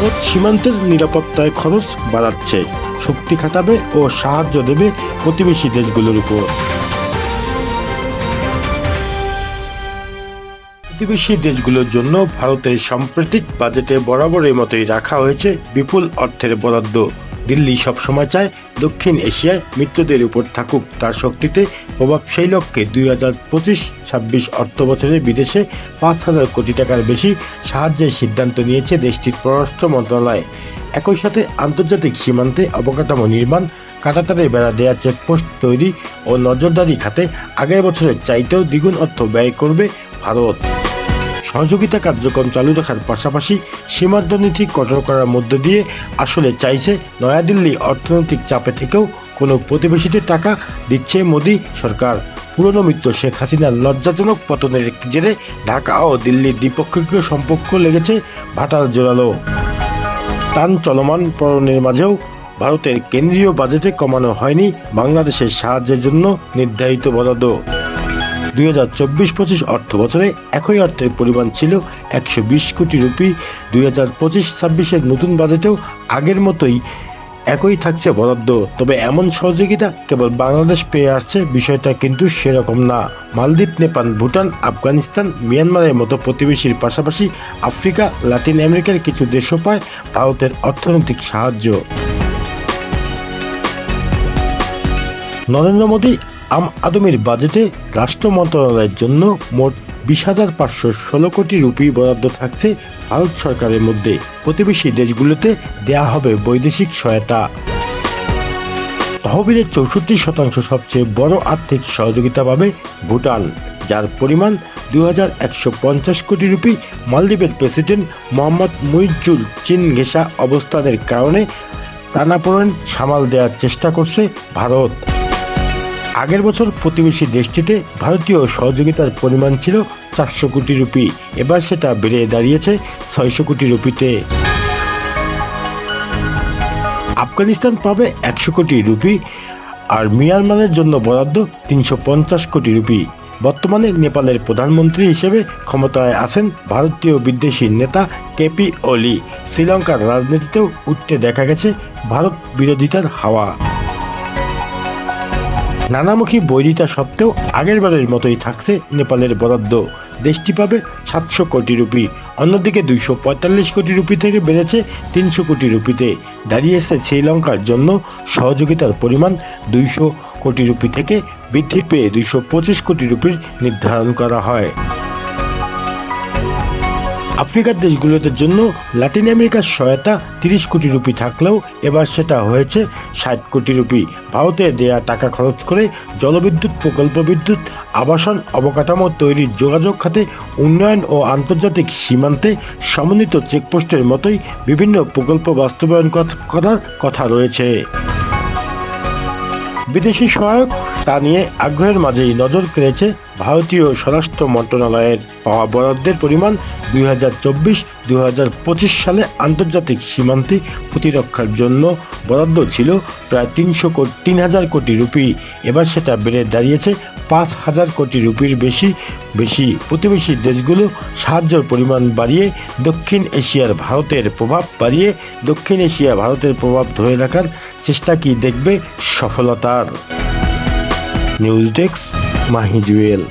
ভারত সীমান্তের নিরাপত্তায় খরচ বাড়াচ্ছে, শক্তি খাটাবে ও সাহায্য দেবে প্রতিবেশী দেশগুলোর উপর। প্রতিবেশী দেশগুলোর জন্য ভারতের সাম্প্রতিক বাজেটে বরাবরের মতোই রাখা হয়েছে বিপুল অর্থের বরাদ্দ। দিল্লি সবসময় চায় দক্ষিণ এশিয়ায় মিত্রদের উপর থাকুক। তার শক্তিতে প্রভাব সেই লক্ষ্যে দুই হাজার পঁচিশ ছাব্বিশ অর্থ বছরে বিদেশে পাঁচ হাজার কোটি টাকার বেশি সাহায্যের সিদ্ধান্ত নিয়েছে দেশটির পররাষ্ট্র মন্ত্রণালয়। একই সাথে আন্তর্জাতিক সীমান্তে অবকাঠামো নির্মাণ, কাটাতারে বেড়া দেয়া চেকপোস্ট তৈরি ও নজরদারি খাতে আগের বছরের চাইতেও দ্বিগুণ অর্থ ব্যয় করবে ভারত। সহযোগিতা কার্যক্রম চালু রাখার পাশাপাশি সীমান্ত নীতি কঠোর করার মধ্য দিয়ে আসলে চাইছে নয়াদিল্লি অর্থনৈতিক চাপে থেকেও কোনো প্রতিবেশীদের টাকা দিচ্ছে মোদী সরকার। পুরনো মিত্র শেখ হাসিনার লজ্জাজনক পতনের জেরে ঢাকা ও দিল্লির দ্বিপক্ষীয় সম্পর্ক লেগেছে ভাটার জোরালো। টান চলমান পরনের মাঝেও ভারতের কেন্দ্রীয় বাজেটে কমানো হয়নি বাংলাদেশের সাহায্যের জন্য নির্ধারিত বরাদ্দ। দুই হাজার চব্বিশ পঁচিশ অর্থ বছরে একই অর্থের পরিমাণ ছিল একশো বিশ কোটি রুপি। দুই হাজার পঁচিশ ছাব্বিশের নতুন বাজেটেও আগের মতোই একই থাকছে বরাদ্দ। তবে এমন সহযোগিতা কেবল বাংলাদেশ পেয়ে আসছে, বিষয়টা কিন্তু সেরকম না। মালদ্বীপ, নেপাল, ভুটান, আফগানিস্তান, মিয়ানমারের মতো প্রতিবেশীর পাশাপাশি আফ্রিকা, লাতিন আমেরিকার কিছু দেশও পায় ভারতের অর্থনৈতিক সাহায্য। নরেন্দ্র মোদী আম আদমির বাজেটে রাষ্ট্র মন্ত্রণালয়ের জন্য মোট বিশ হাজার পাঁচশো ষোলো কোটি রুপি বরাদ্দ থাকছে ভারত সরকারের মধ্যে। প্রতিবেশী দেশগুলোতে দেয়া হবে বৈদেশিক সহায়তা। তহবিলের চৌষট্টি শতাংশ সবচেয়ে বড় আর্থিক সহযোগিতা পাবে ভুটান, যার পরিমাণ দু হাজার একশো পঞ্চাশ কোটি রুপি। মালদ্বীপের প্রেসিডেন্ট মোহাম্মদ মুইজুল চীন ঘেঁষা অবস্থানের কারণে টানাপোড়েন সামাল দেওয়ার চেষ্টা করছে ভারত। আগের বছর প্রতিবেশী দেশটিতে ভারতীয় সহযোগিতার পরিমাণ ছিল চারশো কোটি রুপি। এবার সেটা বেড়ে দাঁড়িয়েছে ছয়শো কোটি রুপিতে। আফগানিস্তান পাবে একশো কোটি রুপি আর মিয়ানমারের জন্য বরাদ্দ তিনশো পঞ্চাশ কোটি রুপি। বর্তমানে নেপালের প্রধানমন্ত্রী হিসেবে ক্ষমতায় আছেন ভারতীয় বিদ্বেষী নেতা কেপি ওলি। শ্রীলঙ্কার রাজনীতিতেও উঠতে দেখা গেছে ভারত বিরোধিতার হাওয়া। নানামুখী বৈরিতা সত্ত্বেও আগেরবারের মতোই থাকছে নেপালের বরাদ্দ। দেশটি পাবে সাতশো কোটি রুপি, অন্যদিকে দুইশো পঁয়তাল্লিশ কোটি রুপি থেকে বেড়েছে তিনশো কোটি রুপিতে। দাঁড়িয়েছে শ্রীলঙ্কার জন্য সহযোগিতার পরিমাণ দুইশো কোটি রুপি থেকে বৃদ্ধি পেয়ে দুইশো পঁচিশ কোটি রুপির নির্ধারণ করা হয়। আফ্রিকার দেশগুলোদের জন্য লাতিন আমেরিকার সহায়তা তিরিশ কোটি রুপি থাকলেও এবার সেটা হয়েছে ষাট কোটি রুপি। ভারতে দেয়া টাকা খরচ করে জলবিদ্যুৎ প্রকল্প বিদ্যুৎ, আবাসন অবকাঠামো তৈরির যোগাযোগ খাতে উন্নয়ন ও আন্তর্জাতিক সীমান্তে সমন্বিত চেকপোস্টের মতোই বিভিন্ন প্রকল্প বাস্তবায়ন করার কথা রয়েছে। বিদেশি সহায়ক তা নিয়ে আগ্রহের মাঝেই নজর কেড়েছে ভারতীয় স্বরাষ্ট্র মন্ত্রণালয়ের পাওয়া বরাদ্দের পরিমাণ দুই হাজার চব্বিশ, দুই হাজার পঁচিশ সালে আন্তর্জাতিক সীমান্তে প্রতিরক্ষার জন্য বরাদ্দ ছিল প্রায় তিনশো কোটি তিন হাজার কোটি রুপি। এবার সেটা বেড়ে দাঁড়িয়েছে পাঁচ হাজার কোটি রুপির বেশি। বেশি প্রতিবেশী দেশগুলো সাহায্যের পরিমাণ বাড়িয়ে দক্ষিণ এশিয়ার ভারতের প্রভাব বাড়িয়ে দক্ষিণ এশিয়া ভারতের প্রভাব ধরে রাখার চেষ্টা কি দেখবে সফলতার? News desk Mahi Jewel.